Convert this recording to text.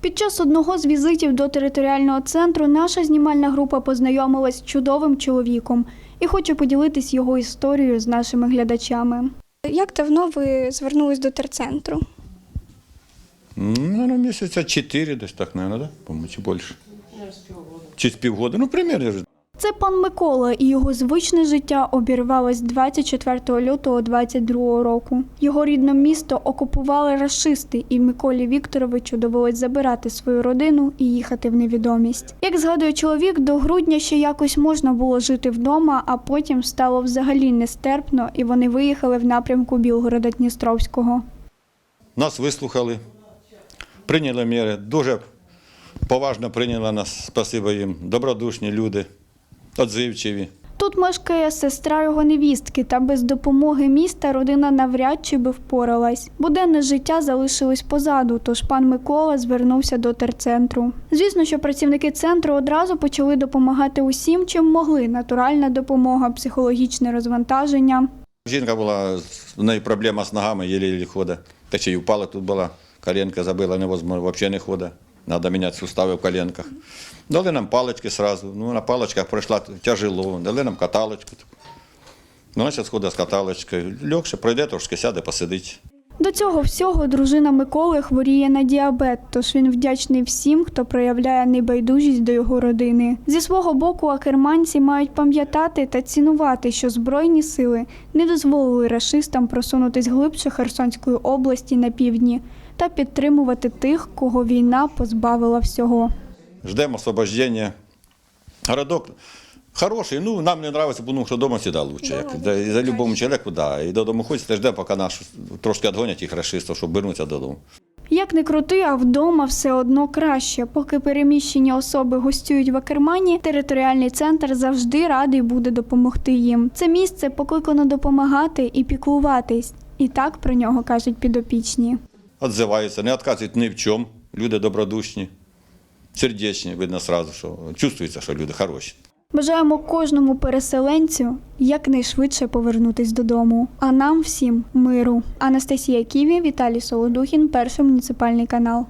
Під час одного з візитів до територіального центру наша знімальна група познайомилась з чудовим чоловіком і хоче поділитись його історією з нашими глядачами. Як давно ви звернулись до терцентру? Ну, місяця чотири, десь так, мабуть, да? По-моему, чи з Через півгода. Ну, примерно. Це пан Микола, і його звичне життя обірвалось 24 лютого 22 року. Його рідне місто окупували рашисти, і Миколі Вікторовичу довелось забирати свою родину і їхати в невідомість. Як згадує чоловік, до грудня ще якось можна було жити вдома, а потім стало взагалі нестерпно, і вони виїхали в напрямку Білгорода Дністровського. Нас вислухали, прийняли міри. Дуже поважно прийняли нас, спасибо їм. Добродушні люди, відзивчиві. Тут мешкає сестра його невістки, та без допомоги міста родина навряд чи би впоралась. Буденне життя залишилось позаду, тож пан Микола звернувся до терцентру. Звісно, що працівники центру одразу почали допомагати усім, чим могли: натуральна допомога, психологічне розвантаження. Жінка була, в неї проблема з ногами, єлі-єлі ходить. Та ще й упала тут була, коленка забила, невозможно, взагалі не ходить. Треба міняти сустави в коленках. Дали нам палочки сразу. Ну, на палочках пройшла тяжело. Дали нам каталочку. Ну, вона зараз ходить з каталочкою. Легше пройде трошки, сяде, посидить. До цього всього дружина Миколи хворіє на діабет, тож він вдячний всім, хто проявляє небайдужість до його родини. Зі свого боку, акерманці мають пам'ятати та цінувати, що збройні сили не дозволили рашистам просунутись глибше Херсонської області на півдні та підтримувати тих, кого війна позбавила всього. Ждемо освобождения. Городок хороший, ну нам не нравится, ну що вдома завжди лучше. Як, за, і за любому чоловіку, да. І додому хочеться, ждемо, поки нас трошки відгонять їх рашистів, щоб вернутися додому. Як не крути, а вдома все одно краще. Поки переміщені особи гостюють в Акермані, територіальний центр завжди радий буде допомогти їм. Це місце покликано допомагати і піклуватись. І так про нього кажуть підопічні. Отзиваються, не відказують ні в чому. Люди добродушні, сердечні, видно сразу, що чувствується, що люди хороші. Бажаємо кожному переселенцю якнайшвидше повернутись додому. А нам всім миру. Анастасія Ківі, Віталій Солодухін, перший муніципальний канал.